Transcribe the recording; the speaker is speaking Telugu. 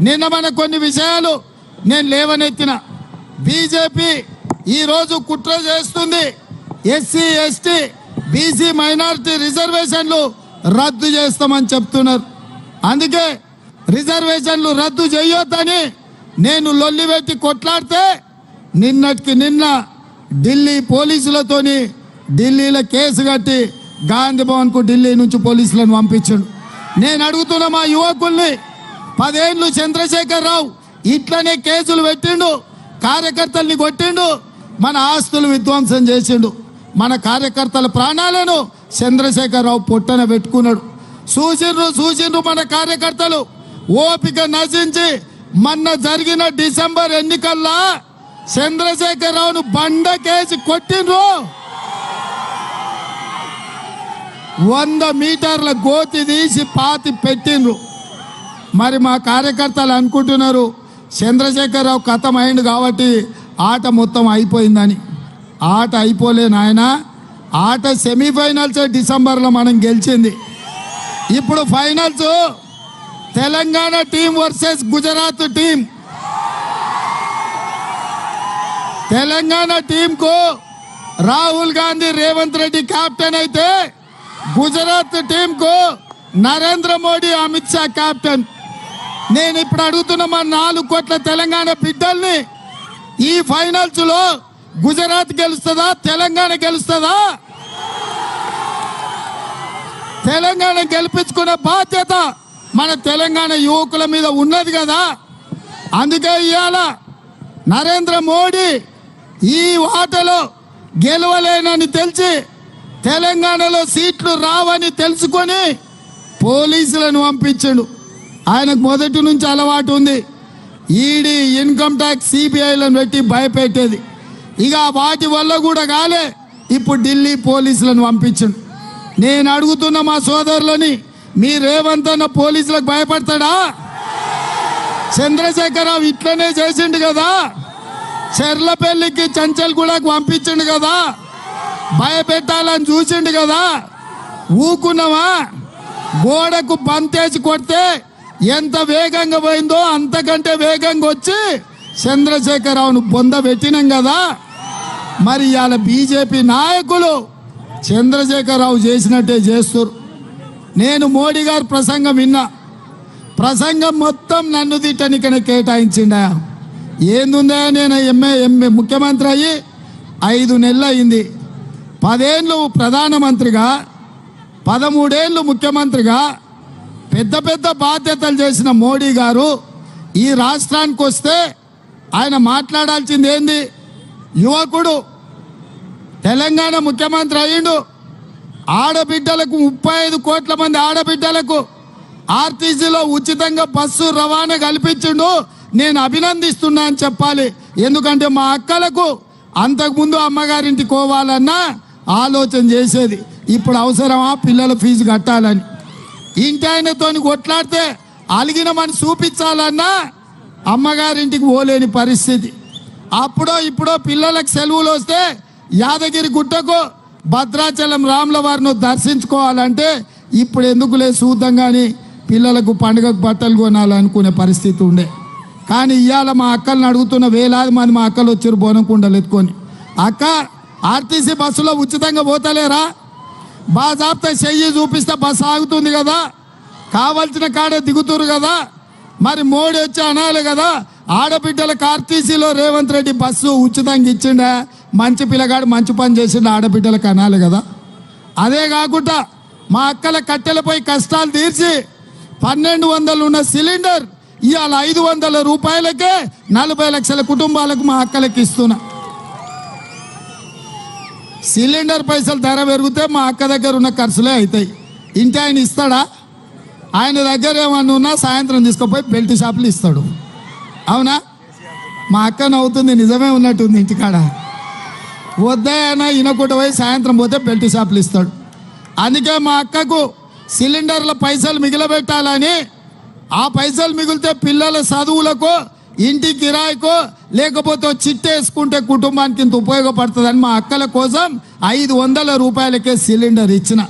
నిన్న మన కొన్ని విషయాలు నేను లేవనెత్తిన. బీజేపీ ఈరోజు కుట్ర చేస్తుంది. ఎస్సీ ఎస్టీ బీసీ మైనారిటీ రిజర్వేషన్లు రద్దు చేస్తామని చెప్తున్నారు. అందుకే రిజర్వేషన్లు రద్దు చేయొద్దని నేను లొల్లిపెట్టి కొట్లాడితే నిన్నటికి నిన్న ఢిల్లీ పోలీసులతోని ఢిల్లీలో కేసు కట్టి గాంధీ భవన్కు ఢిల్లీ నుంచి పోలీసులను పంపించాడు. నేను అడుగుతున్న మా యువకుల్ని పదేళ్ళు చంద్రశేఖర్ రావు ఇట్లనే కేసులు పెట్టిండు కార్యకర్తల్ని కొట్టిండు మన ఆస్తులు విధ్వంసం చేసిండు. మన కార్యకర్తల ప్రాణాలను చంద్రశేఖరరావు పొట్టన పెట్టుకున్నాడు. చూసిండ్రు చూసిండ్రు మన కార్యకర్తలు. ఓపిక నశించి మొన్న జరిగిన డిసెంబర్ ఎన్నికల్లో చంద్రశేఖరరావును బండ కేసి కొట్టిండ్రు. వంద మీటర్ల గోతి తీసి పాతి పెట్టిండ్రు. మరి మా కార్యకర్తలు అనుకుంటున్నారు చంద్రశేఖరరావు కథం అయింది కాబట్టి ఆట మొత్తం అయిపోయిందని. ఆట అయిపోలే నాయన. ఆట సెమీఫైనల్స్ డిసెంబర్లో మనం గెలిచింది. ఇప్పుడు finals Telangana team versus Gujarat team. Telangana టీంకు Rahul Gandhi Revanth Reddy captain అయితే గుజరాత్ టీంకు నరేంద్ర మోడీ అమిత్ షా కెప్టెన్ నేను ఇప్పుడు అడుగుతున్న మా నాలుగు కోట్ల తెలంగాణ బిడ్డల్ని ఈ ఫైనల్స్లో గుజరాత్ గెలుస్తుందా తెలంగాణ గెలుస్తుందా? తెలంగాణ గెలిపించుకునే బాధ్యత మన తెలంగాణ యువకుల మీద ఉన్నది కదా. అందుకే ఇవాళ నరేంద్ర మోడీ ఈ ఆటలో గెలవలేనని తెలిసి తెలంగాణలో సీట్లు రావని తెలుసుకొని పోలీసులను పంపించాడు. ఆయనకు మొదటి నుంచి అలవాటు ఉంది. ఈడీ ఇన్కమ్ ట్యాక్స్ సిబిఐలను పెట్టి భయపెట్టేది. ఇక వాటి వల్ల కూడా కాలే. ఇప్పుడు ఢిల్లీ పోలీసులను పంపించండు నేను అడుగుతున్న మా సోదరులని మీ రేవంత్ అన్న పోలీసులకు భయపడతాడా? చంద్రశేఖరరావు ఇట్లనే చేసిండు కదా? చెర్లపల్లికి చంచల్గూడకు పంపించిండు కదా? భయపెట్టాలని చూసిండు కదా? ఊకున్నావా? గోడకు బంతేసి కొడితే ఎంత వేగంగా పోయిందో అంతకంటే వేగంగా వచ్చి చంద్రశేఖరరావును బొంద పెట్టినాం కదా. మరి ఇవాళ బీజేపీ నాయకులు చంద్రశేఖరరావు చేసినట్టే చేస్తారు నేను మోడీ గారు ప్రసంగం విన్నా. ప్రసంగం మొత్తం నన్ను తిట్టనికనే కేటాయించిండా. ఏందుందా నేను ఎంఏ ఎంఏ ముఖ్యమంత్రి అయ్యి ఐదు నెలలు అయింది పదేళ్ళు ప్రధానమంత్రిగా పదమూడేళ్ళు ముఖ్యమంత్రిగా పెద్ద పెద్ద బాధ్యతలు చేసిన మోడీ గారు ఈ రాష్ట్రానికి వస్తే ఆయన మాట్లాడాల్సింది ఏంది? యువకుడు తెలంగాణ ముఖ్యమంత్రి అయ్యిండు. ఆడబిడ్డలకు ముప్పై ఐదు కోట్ల మంది ఆడబిడ్డలకు ఆర్టీసీలో ఉచితంగా బస్సు రవాణా కల్పించిండు. నేను అభినందిస్తున్నా అని చెప్పాలి. ఎందుకంటే మా అక్కలకు అంతకుముందు అమ్మగారింటికి పోవాలన్నా ఆలోచన చేసేది. ఇప్పుడు అవసరమా? పిల్లల ఫీజు కట్టాలని. ఇంటి ఆయనతోని కొట్లాడితే అలిగినమని చూపించాలన్నా అమ్మగారింటికి పోలేని పరిస్థితి. అప్పుడో ఇప్పుడో పిల్లలకు సెలవులు వస్తే యాదగిరి గుట్టకు భద్రాచలం రాముల వారిని దర్శించుకోవాలంటే ఇప్పుడు ఎందుకులే చూద్దాం కానీ పిల్లలకు పండుగకు బట్టలు కొనాలనుకునే పరిస్థితి ఉండే. కానీ ఇవాళ మా అక్కల్ని అడుగుతున్న వేలాది మంది మా అక్కలు వచ్చారు బోనకుండలు ఎత్తుకొని. అక్క ఆర్టీసీ బస్సులో ఉచితంగా పోతలేరా? బాజాబ్తా చెయ్యి చూపిస్తే బస్సు ఆగుతుంది కదా? కావలసిన కాడే దిగుతురు కదా? మరి మోడీ వచ్చి అనాలి కదా? ఆడబిడ్డలకు ఆర్టీసీలో రేవంత్ రెడ్డి బస్సు ఉచితంగా ఇచ్చిండే? మంచి పిల్లగాడు మంచి పని చేసిండు? ఆడబిడ్డలకు అనాలి కదా? అదే కాకుండా మా అక్కల కట్టెలపై కష్టాలు తీర్చి పన్నెండు వందలు ఉన్న సిలిండర్ ఇవాళ ఐదు వందల రూపాయలకే నలభై లక్షల కుటుంబాలకు మా అక్కలకి ఇస్తున్నా. సిలిండర్ పైసలు ధర పెరిగితే మా అక్క దగ్గర ఉన్న ఖర్చులే అవుతాయి. ఇంటి ఆయన ఇస్తాడా? ఆయన దగ్గర ఏమన్నా ఉన్నా సాయంత్రం తీసుకుపోయి బెల్ట్ షాపులు ఇస్తాడు. అవునా? మా అక్క నవ్వుతుంది నిజమే ఉన్నట్టుంది ఇంటికాడ. వద్దాయనా ఇనకుంట పోయి సాయంత్రం పోతే బెల్ట్ షాపులు ఇస్తాడు. అందుకే మా అక్కకు సిలిండర్ల పైసలు మిగిలబెట్టాలని ఆ పైసలు మిగిలితే పిల్లల చదువులకు ఇంటి కిరాయికో లేకపోతే ఓ వేసుకుంటే కుటుంబానికి ఇంత ఉపయోగపడుతుందని మా అక్కల కోసం ఐదు వందల రూపాయలకే సిలిండర్ ఇచ్చిన.